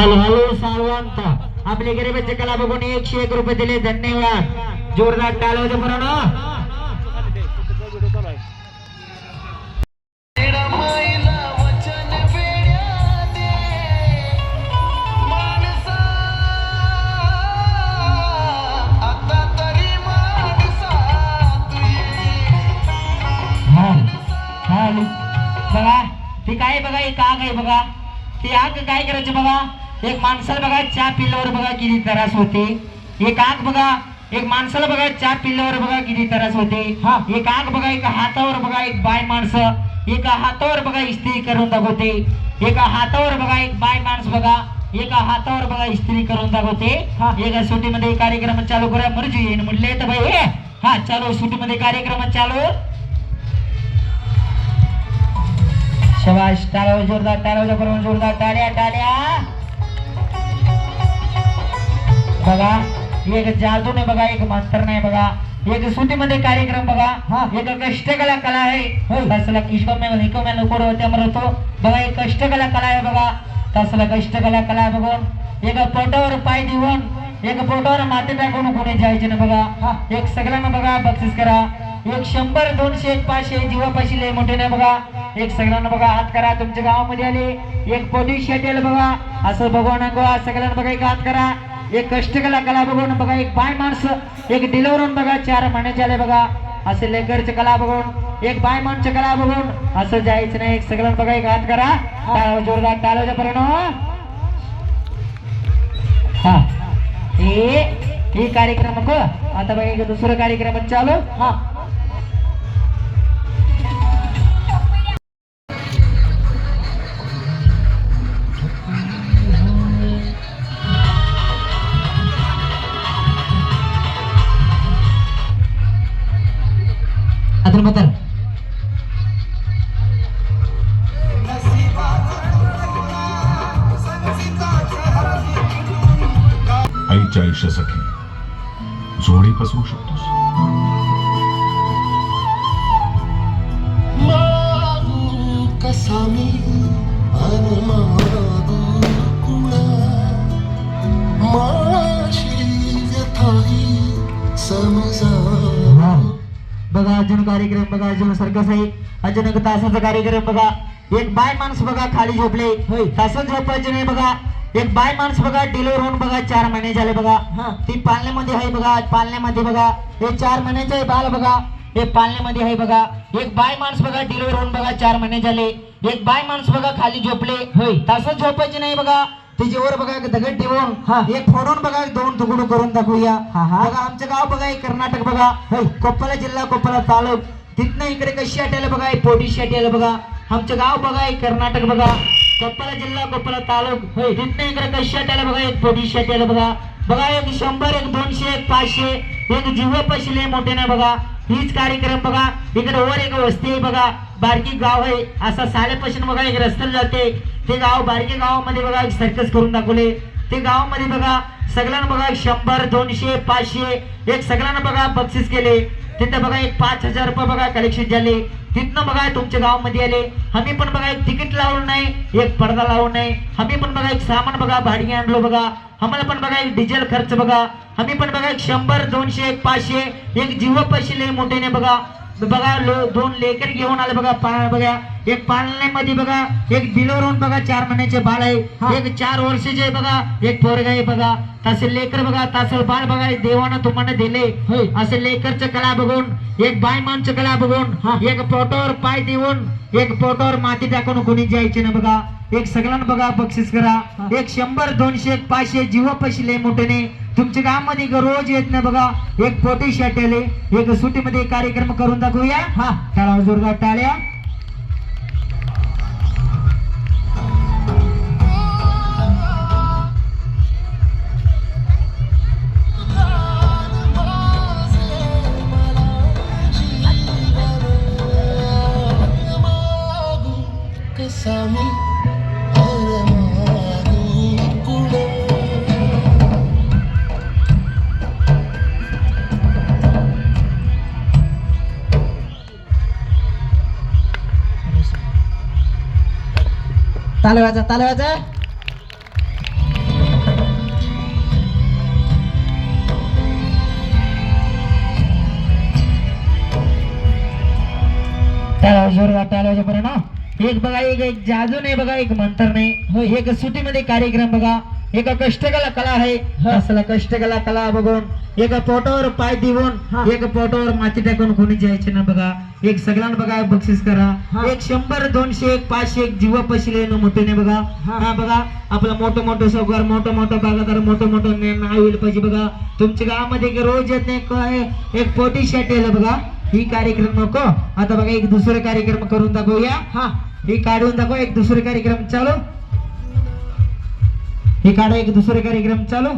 Hello hello Sawant. आपले गरिबाचे कला बघून एकशे एक रुपये दिले धन्यवाद. जोरदार टाळवाजे बरोबर बघा ती काय बघा ही आग आहे बघा. ती आग काय करायची बघा? एक माणसाला बघा चहा पिल्यावर बघा किती त्रास होते. एक आग बघा एक माणसाला बघा चहा पिल्यावर बघा किती त्रास होते. हा. एक आग बघा एका हातावर बघा एक बाय माणसं. एका हातावर बघा इस्त्री करून दाखवते. एका हातावर बघा एक बाय माणस बघा. एका हातावर बघा इस्त्री करून दाखवते. एका सुटीमध्ये कार्यक्रम चालू करा मर्जी येईन म्हणले तर बाई हे चालू सुटीमध्ये कार्यक्रम चालू. शबाश टाळ्या जोरदार टाळ्या जोरदार टाळ्या टाळ्या. बघा. एक जादू नाही बघा एक मंत्र नाही बघा. एक सुटीमध्ये कार्यक्रम बघा. हा. एक कष्टकला कला आहे. तसला किशोर निकोम्या कोड होत्या म्हणतो बघा एक कष्टकला कला आहे बघा. तसला कष्टकला कला आहे बघून एक पोटावर पाय देऊन एक पोटावर माती टाकून कोणी जायचे ना बघा. हा. एक सगळ्यांना बघा बक्षीस करा. एक शंभर दोनशे एक पाचशे जीवापाशी लय मोठे नाही बघा. एक सगळ्यांना बघा हात करा. तुमच्या गावामध्ये आले. एक पोलीस शेटेल बघा. असं भगवान गोवा सगळ्यांना बघा एक हात करा. एक कष्टकला कला बघून बघा एक बाय माणसं एक डिलवरून बघा चार महिन्याचे आले बघा असे लेकरचे कला बघून एक बाय माणसं कला बघून असं जायचं नाही एक सगळ्यांना बघा एक हात करा. जोरदार टाळ्याच्या परिणाम हा. हे हे कार्यक्रम नको. आता बघा एक दुसरं कार्यक्रम चालू. हा. आईच्या आयुष्यासाठी जोडी फसवू शकतोस. मागू कसा मी? बघा अजून कार्यक्रम बघा अजून सर्कस आहे. अजून एक तासाचा कार्यक्रम बघा. एक बाय माणूस बघा खाली झोपले. तासच झोपायचे नाही बघा. एक बाय माणूस बघा डिलिव्हर होऊन बघा चार महिने झाले बघा. ती पालण्यामध्ये आहे बघा पालण्यामध्ये बघा. हे चार महिन्याचे आहे बाल बघा. हे पालण्यामध्ये आहे बघा. एक बाय माणूस बघा डिलिव्हर होऊन बघा चार महिने झाले. एक बाय माणूस बघा खाली झोपले. होय. तासच झोपायचे नाही बघा. त्याच्यावर बघा दगड ठेवून. एक फोडून बघा दोन तुकडे करून दाखवूया. बघा आमचं गाव बघा हे कर्नाटक बघा. कोप्पला जिल्हा कोप्पला तालुक. तिथनं इकडे कशी आट्याला बघा हे पोटीशी आट्याला बघा. आमचं गाव बघा कर्नाटक बघा. कोप्पला जिल्हा कोप्पला तालुक. होय तिथनं इकडे कशी त्याला बघा एक पोटीशा त्याला बघा. बघा एक शंभर एक दोनशे एक पाचशे एक जीव पैसे मोठे नाही बघा. हीच कार्यक्रम बघा. इकडे वर एक वस्ती बघा. बारकी गाव आहे. असा साडेपासून बघा एक रस्त्याला जाते. ते गाव बारके गावामध्ये बघा एक सर्कस करून दाखवले. ते गावामध्ये बघा सगळ्यांना बघा एक शंभर दोनशे पाचशे एक सगळ्यांना बघा बक्षीस केले. तिथं बघा एक पाच हजार रुपये बघा कलेक्शन झाले. तिथनं बघा तुमच्या गावामध्ये आले. आम्ही पण बघा एक तिकीट लावलं नाही एक पडदा लावून नाही. आम्ही पण बघा एक सामान बघा भाडगी आणलो बघा. आम्हाला पण बघा एक डिझेल खर्च बघा. आम्ही पण बघा एक शंभर दोनशे एक पाचशे एक जीव पैसे लय मोठे नाही बघा. बघा लो दोन लेकर घेऊन आले बघा पा बघा. एक पाळण्यामध्ये बघा एक डिलिव्हर बघा चार महिन्याचे बाळ आहे. एक चार वर्षाचे बघा एक पोरग आहे बघा. तसे लेकर बघा तसं बाळ बघा हे देवानं तुम्हाला दिले. असे लेकरचं कला बघून एक बाय माणचं कला बघून एक पोटावर पाय देऊन एक पोटावर माती टाकून कोणी जायचे ना बघा. एक सगळ्यांना बघा बक्षीस करा. एक शंभर दोनशे एक पाचशे जीव पैसे लय मोठ्याने तुमच्या गावामध्ये रोज येत नाही बघा. एक पोटी शाटेले एक सुटीमध्ये कार्यक्रम करून दाखवूया. हा. टाळा जोरदार टाळ्या. ताले वाजा ताले वाजा त्याला जोरदार टाळ्याच्या परिणाम एक बघा एक एक जादू नाही बघा एक मंतर नाही. हो, एक सुटीमध्ये कार्यक्रम बघा. एका कष्टकला कला आहे. असला कष्टकला कला बघून एका पोटावर पाय देऊन एक पोटावर माती टाकून कोणी जायचे ना बघा. एक सगळ्यांना बघा बक्षीस करा. एक शंभर दोनशे एक पाचशे एक जीव पशिले ना मोठे नाही बघा. हा. बघा आपलं मोठं मोठं सौकार मोठं मोठं बागादार मोठं मोठं ने- नाव येईल पाहिजे बघा. तुमच्या गावामध्ये रोज येत नाही एक पोटी शर्ट येईल बघा. ही कार्यक्रम नको. आता बघा एक दुसरं कार्यक्रम करून दाखवूया. हा. ही काढून दाखव एक दुसरं कार्यक्रम चालू. हे काढा एक दुसरे कार्यक्रम. चालू?